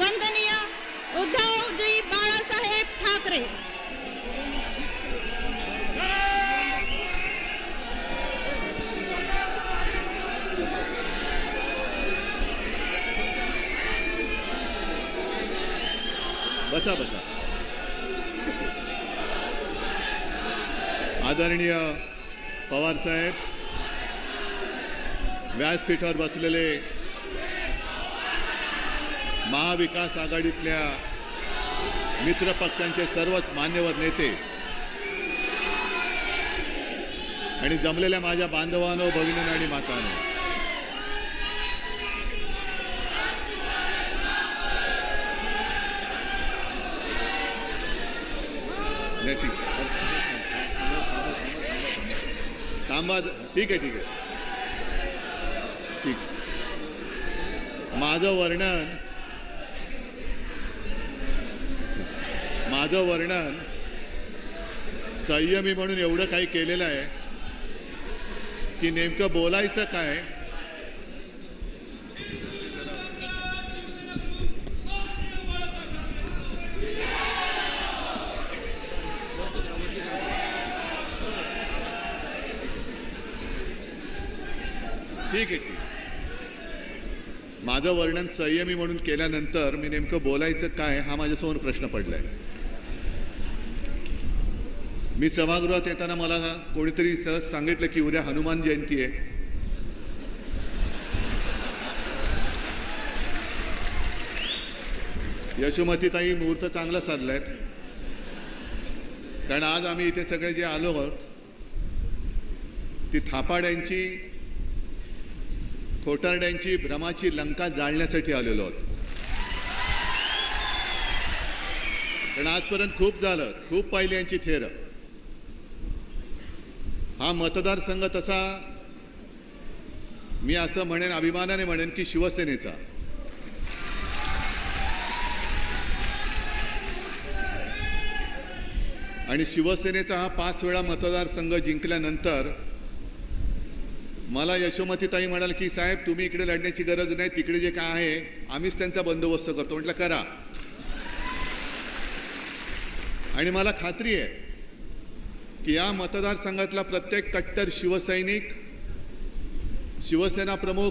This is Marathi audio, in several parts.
वंदनीय उद्धवजी बाळासाहेब ठाकरे. बसा बसा. आदरणीय पवार साहेब व्यासपीठावर बसलेले महाविकास आघाडीतल्या मित्र पक्षांचे सर्वच मान्यवर नेते आणि जमलेल्या माझ्या बांधवानो भगिनींनो आणि मातानो. नाही ठीक थांबा ठीक आहे ठीक आहे. ठीक. माझं वर्णन माझं वर्णन संयमी म्हणून एवढं काही केलेलं आहे की नेमकं बोलायचं काय? ठीक आहे ठीक माझं वर्णन संयमी म्हणून केल्यानंतर मी नेमकं बोलायचं काय हा माझ्यासमोर प्रश्न पडलाय. मी सभागृहात येताना मला कोणीतरी सहज सांगितलं की उद्या हनुमान जयंती आहे. यशोमतीताई मुहूर्त चांगला साधलाय कारण आज आम्ही इथे सगळे जे आलो आहोत ती थापाड्यांची खोटारड्यांची भ्रमाची लंका जाळण्यासाठी आलेलो आहोत. कारण आजपर्यंत खूप झालं खूप पाहिली यांची थेर. हा मतदारसंघ तसा मी असं म्हणेन अभिमानाने म्हणेन की शिवसेनेचा. आणि शिवसेनेचा हा पाच वेळा मतदारसंघ जिंकल्यानंतर मला यशोमतीताई म्हणाल की साहेब तुम्ही इकडे लढण्याची गरज नाही तिकडे जे काय आहे आम्हीच त्यांचा बंदोबस्त करतो. म्हटलं करा. आणि मला खात्री आहे की या मतदारसंघातला प्रत्येक कट्टर शिवसैनिक शिवसेना प्रमुख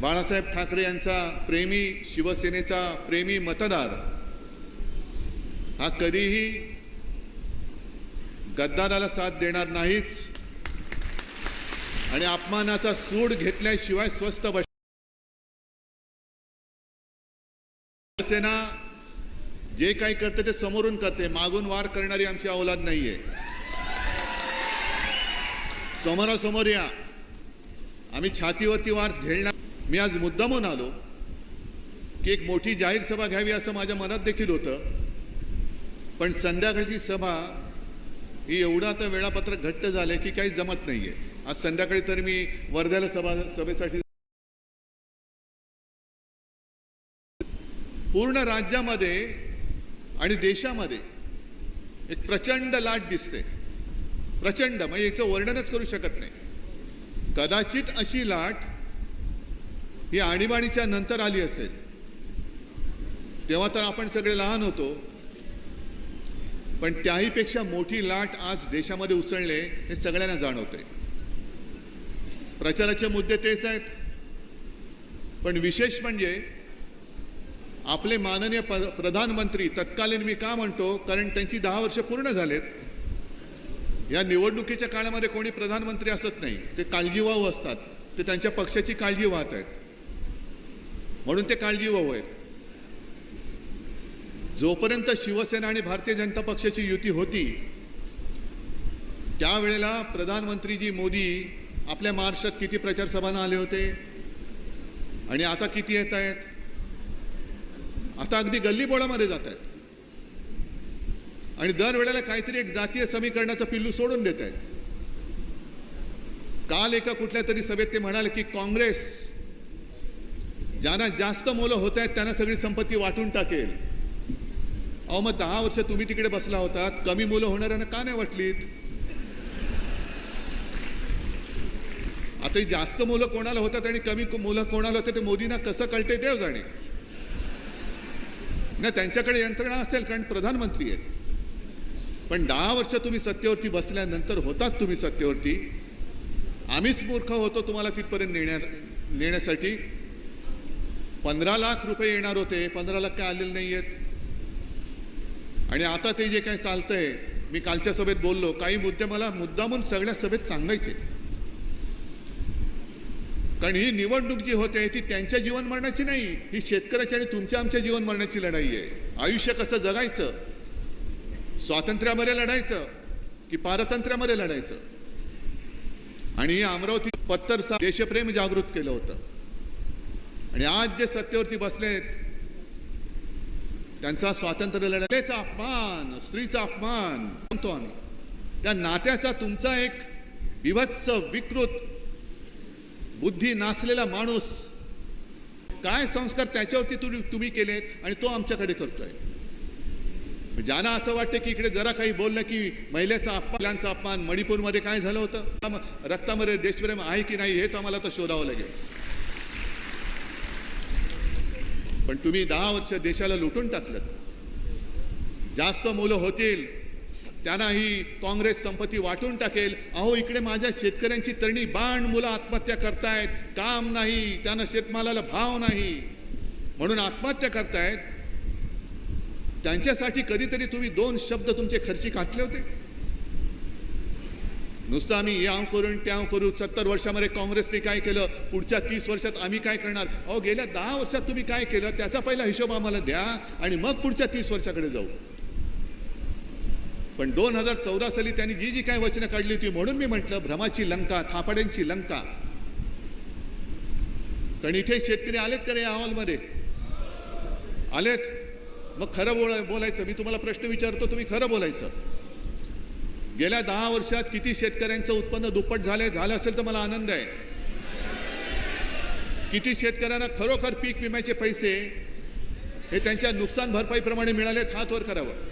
बाळासाहेब ठाकरे यांचा प्रेमी शिवसेनेचा प्रेमी मतदार हा कधीही गद्दाराला साथ देणार नाहीच. आणि अपमानाचा सूड घेतल्याशिवाय स्वस्त बस शिवसेना जे काही करते ते समोरून करते. मागून वार करणारी आमची अवलाद नाहीये. समोरासमोर या. आम्ही छातीवरती वार झेलणार. मी आज मुद्दामून आलो की एक मोठी जाहीर सभा घ्यावी असं माझ्या मनात देखील होतं. पण संध्याकाळची सभा ही एवढं आता वेळापत्रक घट्ट झालं की काही जमत नाहीये. आज संध्याकाळी तर मी वर्ध्याला सभा सभेसाठी पूर्ण राज्यामध्ये आणि देशामध्ये एक प्रचंड लाट दिसते. प्रचंड म्हणजे याचं वर्णनच करू शकत नाही. कदाचित अशी लाट ही आणीबाणीच्या नंतर आली असेल. तेव्हा तर आपण सगळे लहान होतो. पण त्याहीपेक्षा मोठी लाट आज देशामध्ये उसळले हे सगळ्यांना जाणवते प्रचाराचे मुद्दे तेच आहेत. पण विशेष म्हणजे आपले माननीय प प्रधानमंत्री तत्कालीन मी का म्हणतो? कारण त्यांची दहा वर्ष पूर्ण झालेत. या निवडणुकीच्या काळामध्ये कोणी प्रधानमंत्री असत नाही. ते काळजीवाहू असतात. ते त्यांच्या पक्षाची काळजी वाहत आहेत. म्हणून ते काळजीवाहू आहेत. जोपर्यंत शिवसेना आणि भारतीय जनता पक्षाची युती होती त्यावेळेला प्रधानमंत्रीजी मोदी आपल्या महाराष्ट्रात किती प्रचार सभांना आले होते? आणि आता किती येत आहेत? आता अगदी गल्लीबोळामध्ये जात आहेत आणि दरवेळेला काहीतरी एक जातीय समीकरणाचं पिल्लू सोडून देत आहेत काल एका कुठल्या तरी सभेत ते म्हणाले की काँग्रेस ज्यांना जास्त मुलं होत आहेत त्यांना सगळी संपत्ती वाटून टाकेल. अहो मग दहा वर्ष तुम्ही तिकडे बसला होतात कमी मुलं होणाऱ्यांना का नाही वाटलीत? आता जास्त मुलं कोणाला होतात आणि कमी मुलं कोणाला होतात ते मोदींना कसं कळते देव जाणे ना त्यांच्याकडे यंत्रणा असेल कारण प्रधानमंत्री आहेत. पण दहा वर्ष तुम्ही सत्तेवरती बसल्यानंतर होतात तुम्ही सत्तेवरती. आम्हीच मूर्ख होतो तुम्हाला तिथपर्यंत नेण्या नेण्यासाठी. पंधरा लाख रुपये येणार होते पंधरा लाख काय आलेले नाही आहेत आणि आता ते जे काय चालतंय मी कालच्या सभेत बोललो काही मुद्दे मला मुद्दामून सगळ्या सभेत सांगायचे. कारण ही निवडणूक जी होते ती त्यांच्या जीवन मरणाची नाही ही शेतकऱ्याच्या आणि तुमच्या आमच्या जीवन मरणाची लढाई आहे. आयुष्य कसं जगायचं? स्वातंत्र्यामध्ये लढायचं की पारतंत्र्यामध्ये लढायचं? आणि अमरावती पत्तर सा देशप्रेम जागृत केलं होतं. आणि आज जे सत्तेवरती बसलेत त्यांचा स्वातंत्र्य लढाईचा अपमान स्त्रीचा अपमान म्हणतो आम्ही. त्या नात्याचा तुमचा एक विभत्स विकृत बुद्धी नासलेला माणूस. काय संस्कार त्याच्यावरती तुम्ही तुम्ही केलेत आणि तो आमच्याकडे करतोय. ज्यांना असं वाटतं की इकडे जरा काही बोललं की महिलेचा अपमानचा अपमान मणिपूरमध्ये काय झालं होतं? रक्तामध्ये देशप्रेम आहे की नाही हेच आम्हाला तर शोधावं लागेल. पण तुम्ही दहा वर्ष देशाला लुटून टाकलं जास्त मुलं होतील त्यांना ही काँग्रेस संपत्ती वाटून टाकेल. अहो इकडे माझ्या शेतकऱ्यांची तरणी बाण मुलं आत्महत्या करतायत. काम नाही त्यांना शेतमालाला भाव नाही. म्हणून आत्महत्या करतायत. त्यांच्यासाठी कधीतरी तुम्ही दोन शब्द तुमचे खर्ची घातले होते. नुसतं आम्ही याव करून त्याव करू सत्तर वर्षामध्ये काँग्रेसने काय केलं? पुढच्या तीस वर्षात आम्ही काय करणार? अहो गेल्या दहा वर्षात तुम्ही काय केलं? त्याचा पहिला हिशोब आम्हाला द्या आणि मग पुढच्या तीस वर्षाकडे जाऊ. पण दोन हजार चौदा साली त्यांनी जी जी काय वचनं काढली होती म्हणून मी म्हटलं भ्रमाची लंका थापाड्यांची लंका. कारण इथे शेतकरी आलेत का रे अहवालमध्ये? आलेत. मग खरं बोला बोलायचं. मी तुम्हाला प्रश्न विचारतो तुम्ही खरं बोलायचं. गेल्या दहा वर्षात किती शेतकऱ्यांचं उत्पन्न दुप्पट झाले झालं असेल तर मला आनंद आहे. किती शेतकऱ्यांना खरोखर पीक विम्याचे पैसे हे त्यांच्या नुकसान भरपाईप्रमाणे मिळालेत हात वर करावं.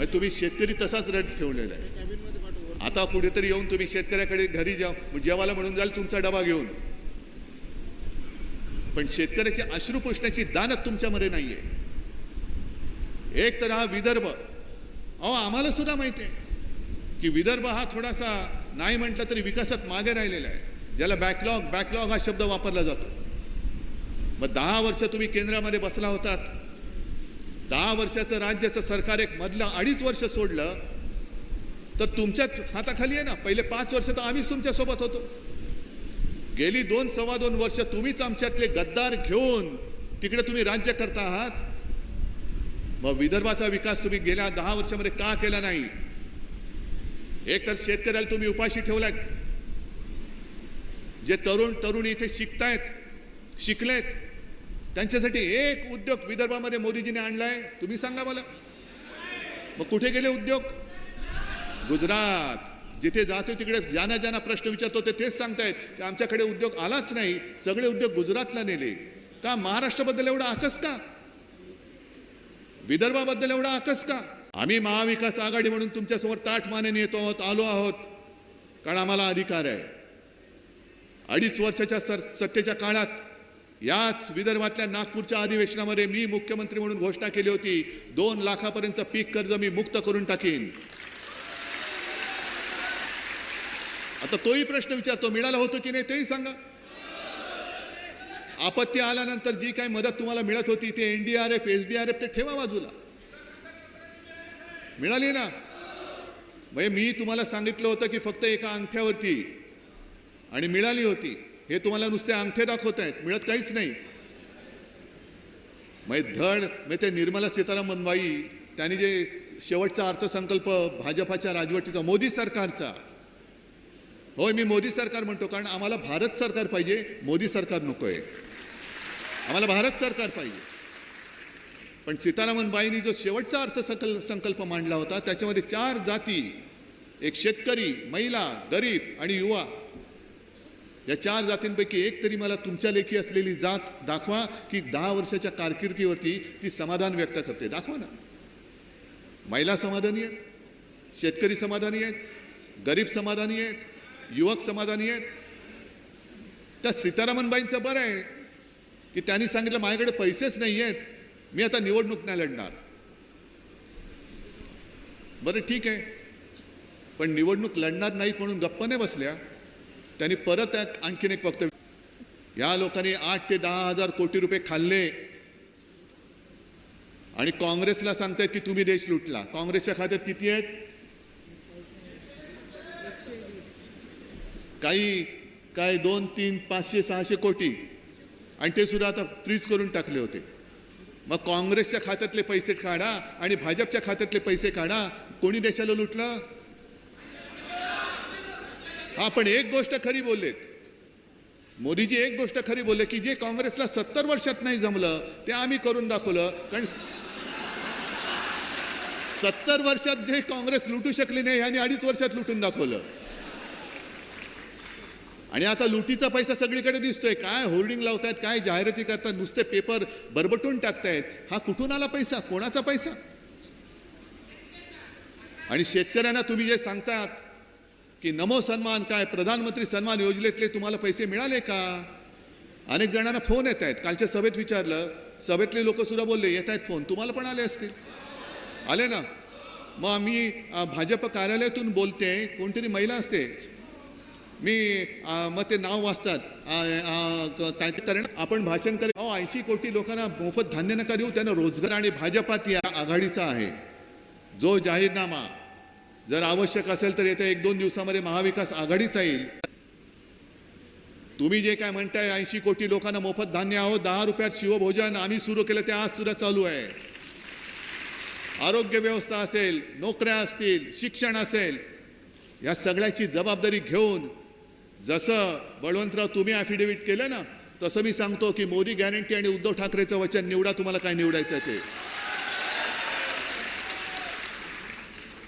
मग तुम्ही शेतकरी तसाच रट ठेवलेला आहे. आता कुठेतरी येऊन तुम्ही शेतकऱ्याकडे घरी जा जेवायला म्हणून जाल तुमचा डबा घेऊन. पण शेतकऱ्याची अश्रू पुसण्याची दानत तुमच्यामध्ये नाहीये. एक तर हा विदर्भ. अहो आम्हाला सुद्धा माहिती आहे की विदर्भ हा थोडासा नाही म्हटलं तरी विकासात मागे राहिलेला आहे ज्याला बॅकलॉग बॅकलॉग हा शब्द वापरला जातो. मग दहा वर्ष तुम्ही केंद्रामध्ये बसला होतात. दहा वर्षाचं राज्याचं सरकार एक मधलं अडीच वर्ष सोडलं तर तुमच्या हाताखाली आहे ना पहिले पाच वर्ष तर आम्हीच तुमच्यासोबत होतो. गेली दोन सव्वा दोन वर्ष तुम्हीच आमच्यातले गद्दार घेऊन तिकडे तुम्ही राज्य करता आहात. मग विदर्भाचा विकास तुम्ही गेल्या दहा वर्षामध्ये का केला नाही? एक तर शेतकऱ्याला तुम्ही उपाशी ठेवलाय जे तरुण तरुणी इथे शिकतायत शिकलेत त्यांच्यासाठी एक उद्योग विदर्भामध्ये मोदीजीने आणलाय. तुम्ही सांगा मला. मग कुठे गेले उद्योग? गुजरात. जिथे जातो तिकडे ज्यांना ज्यांना प्रश्न विचारतो ते तेच सांगतायत की आमच्याकडे उद्योग आलाच नाही. सगळे उद्योग गुजरातला नेले. का महाराष्ट्राबद्दल एवढा आकस का? विदर्भाबद्दल एवढा आकस का? आम्ही महाविकास आघाडी म्हणून तुमच्यासमोर ताठ मानेने येतो आहोत आलो आहोत. कारण आम्हाला अधिकार आहे. अडीच वर्षाच्या सर सत्तेच्या काळात याच विदर्भातल्या नागपूरच्या अधिवेशनामध्ये मी मुख्यमंत्री म्हणून घोषणा केली होती दोन लाखापर्यंत पीक कर्ज मी मुक्त करून टाकीन. आता तोही प्रश्न विचारतो मिळाला होतो की नाही तेही सांगा. आपत्ती आल्यानंतर जी काही मदत तुम्हाला मिळत होती ते एनडीआरएफ एसडीआरएफ ते ठेवा बाजूला. मिळाली ना? म्हणजे मी तुम्हाला सांगितलं होतं की फक्त एका अंगठ्यावरती. आणि मिळाली होती. हे तुम्हाला नुसते अंगठे दाखवत आहेत मिळत काहीच नाही. मग धड मग ते निर्मला सीतारामन मनवाई त्यांनी जे शेवटचा अर्थसंकल्प भाजपाच्या राजवटीचा मोदी सरकारचा. होय मी मोदी सरकार म्हणतो कारण आम्हाला भारत सरकार पाहिजे मोदी सरकार नको आहे आम्हाला भारत सरकार पाहिजे. पण सीतारामन बाईंनी जो शेवटचा अर्थसंकल्प संकल्प मांडला होता त्याच्यामध्ये चार जाती एक शेतकरी महिला गरीब आणि युवा. या चार जातींपैकी एक तरी मला तुमच्या लेखी असलेली जात दाखवा की दहा वर्षाच्या कारकिर्दीवरती ती समाधान व्यक्त करते. दाखवा ना. महिला समाधानी आहेत शेतकरी समाधानी आहेत गरीब समाधानी आहेत युवक समाधानी आहेत. त्या सीतारामनबाईंचं बरं आहे की त्यांनी सांगितलं माझ्याकडे पैसेच नाही आहेत मी आता निवडणूक नाही लढणार. बरं ठीक आहे. पण निवडणूक लढणार नाहीत म्हणून गप्प नाही बसल्या. त्यांनी परत आणखीन एक वक्तव्य या लोकांनी आठ ते दहा हजार कोटी रुपये खाल्ले. आणि काँग्रेसला सांगतायत की तुम्ही देश लुटला. काँग्रेसच्या खात्यात किती आहेत? काही काय दोन तीन पाचशे सहाशे कोटी. आणि ते सुद्धा आता फ्रीज करून टाकले होते. मग काँग्रेसच्या खात्यातले पैसे काढा आणि भाजपच्या खात्यातले पैसे काढा. कोणी देशाला लुटलं? हा पण एक गोष्ट खरी बोललेत. मोदीजी एक गोष्ट खरी बोलले की जे काँग्रेसला सत्तर वर्षात नाही जमलं ते आम्ही करून दाखवलं. कारण सत्तर वर्षात जे काँग्रेस लुटू शकली नाही यांनी अडीच वर्षात लुटून दाखवलं. आणि आता लुटीचा पैसा सगळीकडे दिसतोय. काय होर्डिंग लावतायत काय जाहिराती करतात नुसते पेपर बरबटून टाकतायत. हा कुठून आला पैसा? कोणाचा पैसा? आणि शेतकऱ्यांना तुम्ही जे सांगतात की नमो सन्मान काय? प्रधानमंत्री सन्मान योजनेतले तुम्हाला पैसे मिळाले का? अनेक जणांना फोन येत आहेत. कालच्या सभेत विचारलं. सभेतले लोक सुद्धा बोलले येत आहेत फोन. तुम्हाला पण आले असतील. आले ना? मग मी भाजप कार्यालयातून बोलते. कोणतरी महिला असते. मी मग ते नाव वाचतात. काय कारण आपण भाषण करेल अहो ऐंशी कोटी लोकांना मोफत धान्य नका देऊ. त्यांना रोजगार आणि भाजपात या आघाडीचा आहे. जो जाहीरनामा जर आवश्यक असेल तर येत्या एक दोन दिवसामध्ये महाविकास आघाडीचा येईल. तुम्ही जे काय म्हणताय ऐंशी कोटी लोकांना मोफत धान्य आहोत दहा रुपयात शिवभोजन आम्ही सुरू केलं ते आज सुद्धा चालू आहे. आरोग्य व्यवस्था असेल नोकऱ्या असतील शिक्षण असेल या सगळ्याची जबाबदारी घेऊन जसं बळवंतराव तुम्ही ॲफिडेव्हिट केलं ना तसं मी सांगतो की मोदी गॅरंटी आणि उद्धव ठाकरेचं वचन निवडा तुम्हाला काय निवडायचं ते.